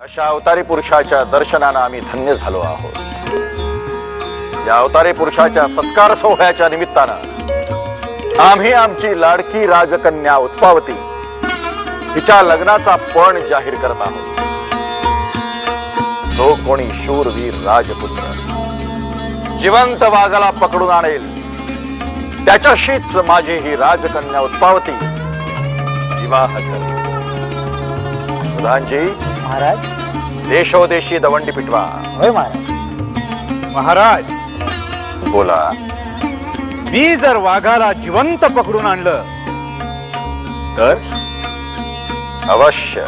अशा अवतारी पुरुषाच्या दर्शनानं आम्ही धन्य झालो आहोत. या अवतारी पुरुषाच्या सत्कार सोहळ्याच्या निमित्तानं आम्ही आमची लाडकी राजकन्या उत्पावती हिच्या लग्नाचा पण जाहीर करत आहोत. जो कोणी शूरवीर राजपुत्र जिवंत वाघाला पकडून आणेल त्याच्याशीच माझी ही राजकन्या उत्पावती विवाह करेल. प्रधानजी महाराज देशोदेशी दवंडी पिटवा. होय महाराज. महाराज! बोला. मी जर वाघाला जिवंत पकडून आणलं तर? अवश्य.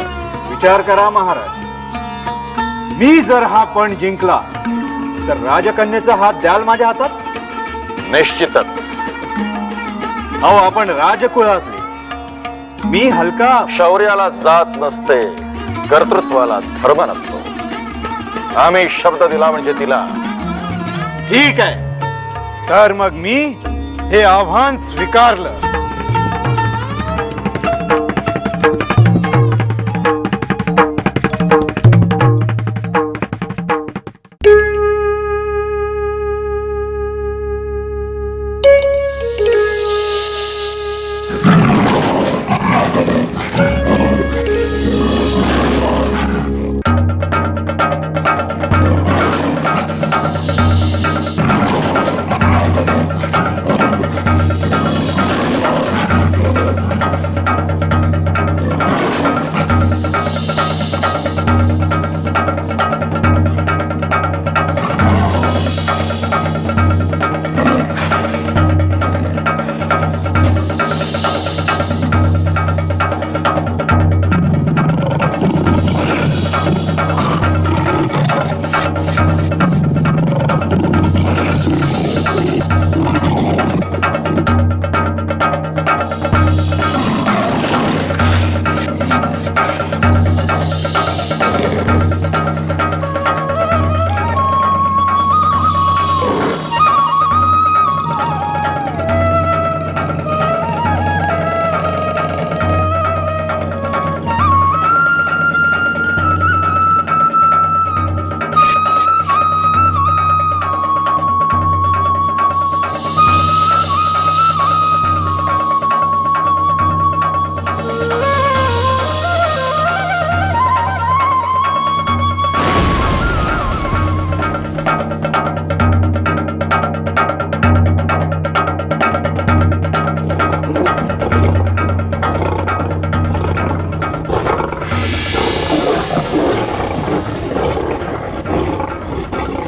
विचार करा महाराज. मी जर हा पण जिंकला तर राजकन्याचा हात द्याल माझ्या हातात? निश्चितच. अहो आपण राजकुळातले. मी हलका शौर्याला जात नसते कर्तृत्वाला धर्म नसतो. आम्ही शब्द दिला म्हणजे दिला. ठीक आहे. तर मग मी हे आव्हान स्वीकारलं.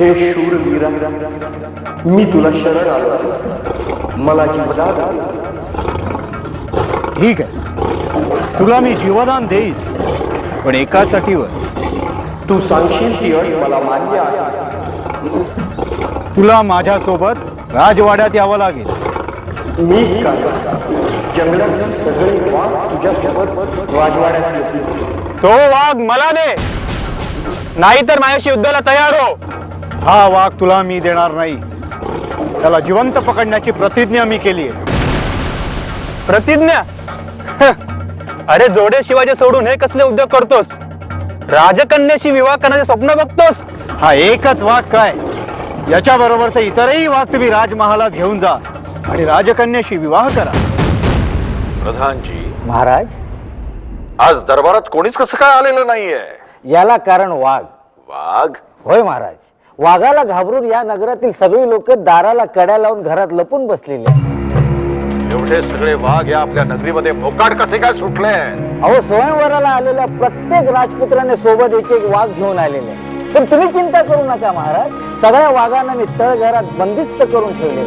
हे शूरवीरा मी तुला शरण आलो. मला जीवदान ठीक आहे. तुला मी जीवदान देईन. पण एकाच अटीवर तू सांगशील ती अट मला मान्य आहे. तुला माझ्यासोबत राजवाड्यात यावं लागेल. मी काय? जंगलातील सगळे वाघ तुझ्यासोबत राजवाड्यात तो वाघ मला दे. नाहीतर माझ्याशी युद्धाला तयार हो. हा वाघ तुला मी देणार नाही. त्याला जिवंत पकडण्याची प्रतिज्ञा मी केली आहे. प्रतिज्ञा? अरे जोडे शिवाजी सोडून हे कसले उद्योग करतोस? राजकन्याशी विवाह करण्याचे स्वप्न बघतोस? हा एकच वाघ काय? याच्या बरोबरचे इतरही वाघ तुम्ही राजमहालात घेऊन जा आणि राजकन्याशी विवाह करा. प्रधानजी. महाराज? आज दरबारात कोणीच कसं काय आलेलं नाहीये? याला कारण वाघ. वाघ? होय महाराज. वाघाला घाबरून या नगरातील सगळी लोक दाराला कड्या लावून घरात लपून बसलेले. एवढे सगळे वाघ या आपल्या नगरीमध्ये मोकाट कसे काय सुटले? अहो स्वयंवराला आलेल्या प्रत्येक राजपुत्राने सोबत एक एक वाघ घेऊन आलेले. पण तुम्ही चिंता करू नका महाराज. सगळ्या वाघांना मी तळघरात बंदिस्त करून ठेवले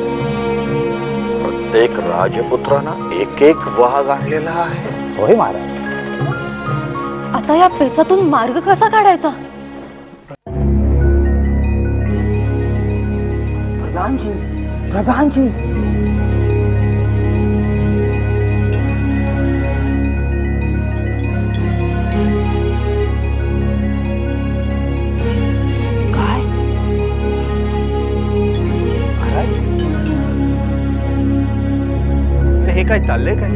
प्रत्येक राजपुत्रानं एक एक वाघ आणलेला आहे. होय महाराज. आता या पेचातून मार्ग कसा काढायचा? प्रधानजी प्रधानजी। काय? हे काय चाललंय काय?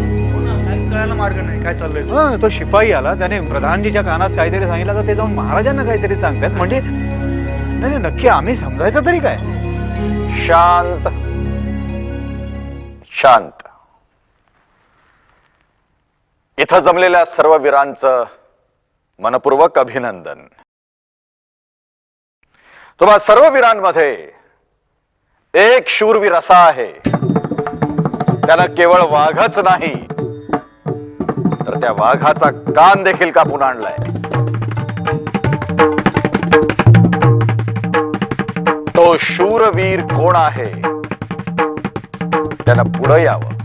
मार्ग नाही काय चाललंय हं, तो शिपाई आला त्याने प्रधानजीच्या कानात काहीतरी सांगितलं तर ते जाऊन महाराजांना काहीतरी सांगतात. म्हणजे नाही नाही, नक्की आम्ही समजायचं तरी काय? शांत. शांत. इथं जमलेल्या सर्व वीरांचं मनपूर्वक अभिनंदन. तुम्हा सर्व वीरांमध्ये एक शूरवीर असा आहे. त्यानं केवळ वाघच नाही तर त्या वाघाचा कान देखील कापून आणलाय. शूरवीर कोण आहे? त्यांना पुढं यावं.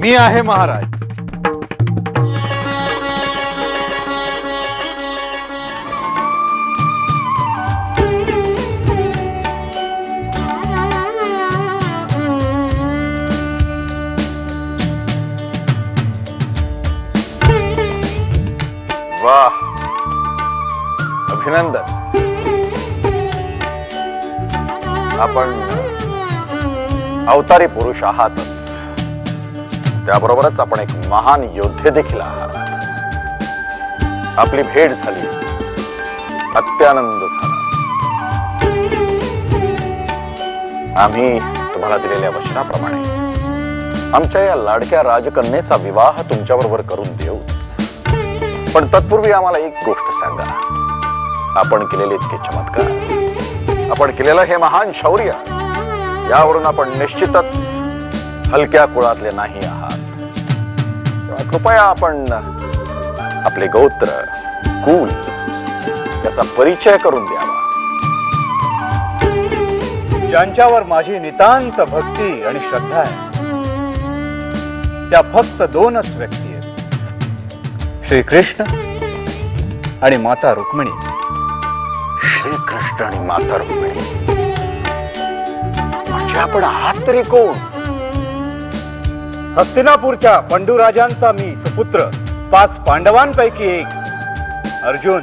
मी आहे महाराज. वा अभिनंदन. आपण अवतारी पुरुष आहात. त्याबरोबरच आपण एक महान योद्धे देखील आहात. आपली भेट झाली. अत्यानंद झाला. आम्ही तुम्हाला दिलेल्या वचनाप्रमाणे आमच्या या लाडक्या राजकन्येचा विवाह तुमच्याबरोबर करून देऊ. पण तत्पूर्वी आम्हाला एक गोष्ट सांगा. आपण केलेले इतके चमत्कार. आपण केलेलं हे महान शौर्य. यावरून आपण निश्चितच हलक्या कुळातले नाही आहात. कृपया आपण आपले गोत्र कुल याचा परिचय करून द्यावा. ज्यांच्यावर माझी नितांत भक्ती आणि श्रद्धा आहे त्या फक्त दोनच व्यक्ती आहेत. श्रीकृष्ण आणि माता रुक्मिणी. श्रीकृष्ण आणि माता रुक्मिणी म्हणजे आपण आहात तरी कोण? हस्तिनापूरच्या पंडूराजांचा मी सुपुत्र पाच पांडवांपैकी एक. अर्जुन